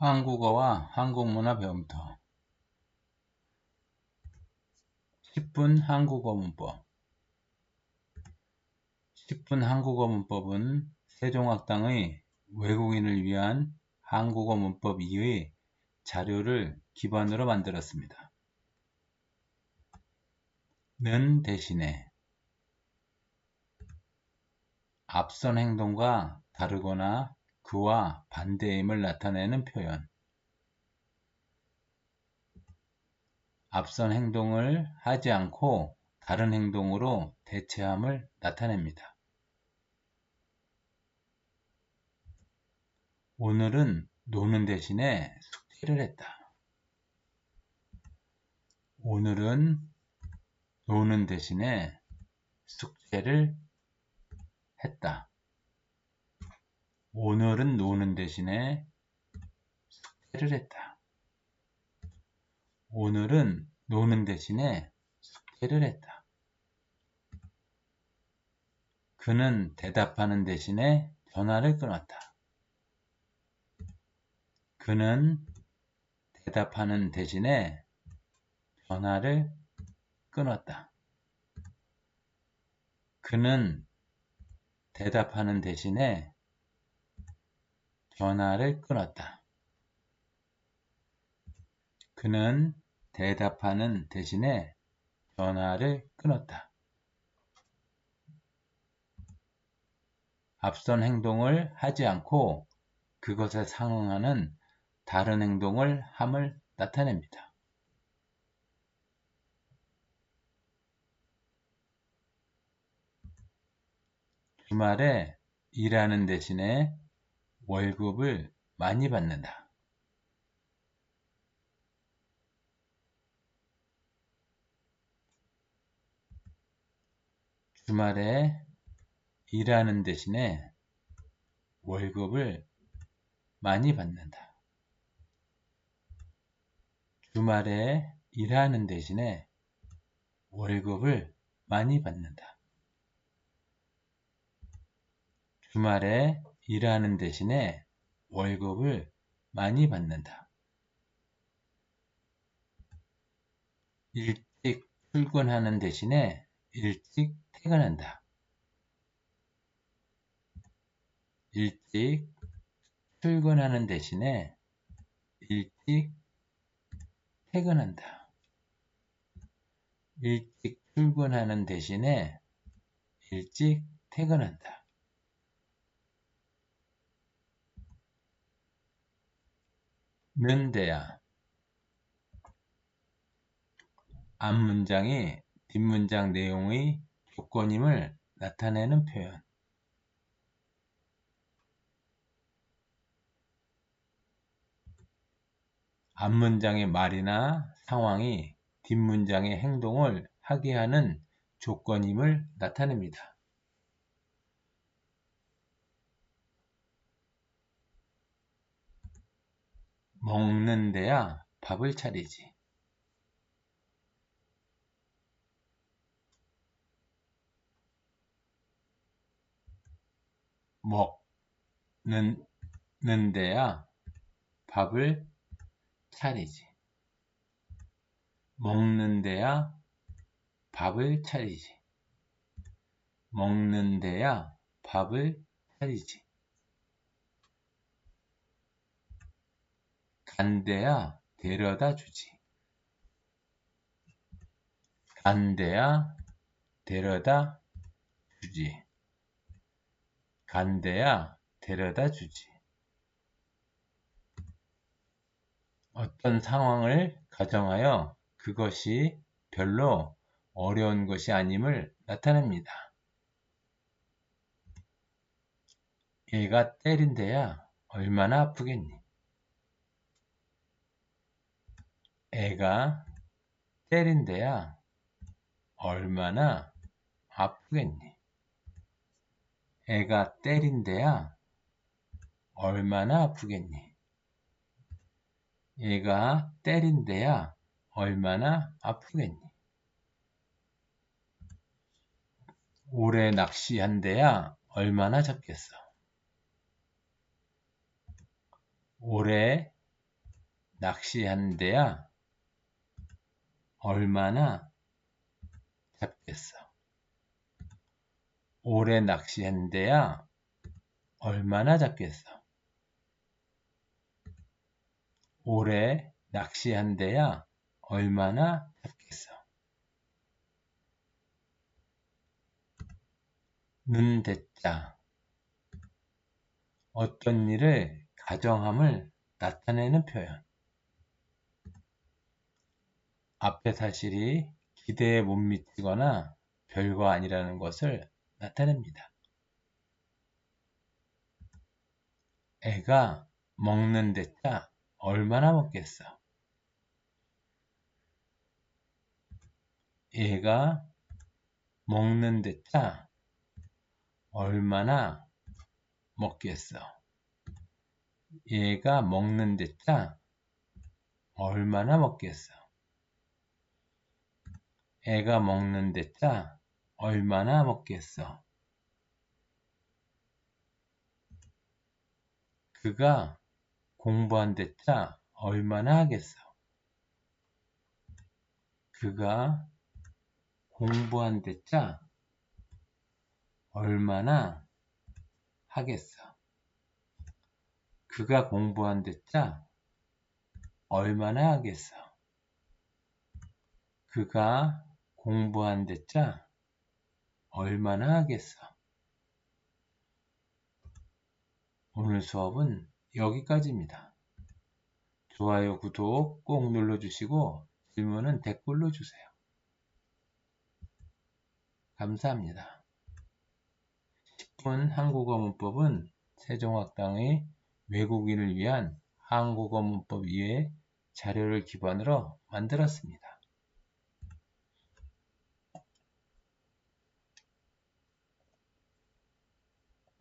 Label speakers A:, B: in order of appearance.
A: 한국어와 한국문화 배움터 10분 한국어 문법 10분 한국어 문법은 세종학당의 외국인을 위한 한국어 문법 2의 자료를 기반으로 만들었습니다. 는 대신에 앞선 행동과 다르거나 그와 반대임을 나타내는 표현. 앞선 행동을 하지 않고 다른 행동으로 대체함을 나타냅니다. 오늘은 노는 대신에 숙제를 했다. 오늘은 노는 대신에 숙제를 했다. 오늘은 노는 대신에 숙제를 했다. 오늘은 노는 대신에 숙제를 했다. 그는 대답하는 대신에 전화를 끊었다. 그는 대답하는 대신에 전화를 끊었다. 그는 대답하는 대신에 전화를 끊었다. 그는 대답하는 대신에 전화를 끊었다. 앞선 행동을 하지 않고 그것에 상응하는 다른 행동을 함을 나타냅니다. 주말에 일하는 대신에 월급을 많이 받는다. 주말에 일하는 대신에 월급을 많이 받는다. 주말에 일하는 대신에 월급을 많이 받는다. 주말에 일하는 대신에 월급을 많이 받는다. 일찍 출근하는 대신에 일찍 퇴근한다. 일찍 출근하는 대신에 일찍 퇴근한다. 일찍 출근하는 대신에 일찍 퇴근한다. 는데야 앞 문장이 뒷 문장 내용의 조건임을 나타내는 표현 앞 문장의 말이나 상황이 뒷 문장의 행동을 하게 하는 조건임을 나타냅니다. 먹는 데야 밥을 차리지. 먹는 데야 밥을 차리지. 먹는 데야 밥을 차리지. 먹는 데야 밥을 차리지. 간대야 데려다 주지. 간대야 데려다 주지. 간대야 데려다 주지. 어떤 상황을 가정하여 그것이 별로 어려운 것이 아님을 나타냅니다. 얘가 때린대야 얼마나 아프겠니? 애가 때린대야 얼마나 아프겠니? 애가 때린대야 얼마나 아프겠니? 얘가 때린대야 얼마나 아프겠니? 오래 낚시한대야 얼마나 잡겠어? 오래 낚시한 데야 얼마나 잡겠어? 오래 낚시한 데야 얼마나 잡겠어? 오래 낚시한 데야 얼마나 잡겠어? 눈 대자 어떤 일을 가정함을 나타내는 표현 앞의 사실이 기대에 못 미치거나 별거 아니라는 것을 나타냅니다. 애가 먹는 데짜 얼마나 먹겠어? 얘가 먹는 데짜 얼마나 먹겠어? 얘가 먹는 데짜 얼마나 먹겠어? 애가 먹는 데짜 얼마나 먹겠어? 그가 공부한 데짜 얼마나 하겠어? 그가 공부한 데짜 얼마나 하겠어? 그가 공부한 데짜 얼마나 하겠어? 그가 공부한 데짜 얼마나 하겠어? 오늘 수업은 여기까지입니다. 좋아요, 구독 꼭 눌러주시고 질문은 댓글로 주세요. 감사합니다. 10분 한국어 문법은 세종학당의 외국인을 위한 한국어 문법 이외 자료를 기반으로 만들었습니다.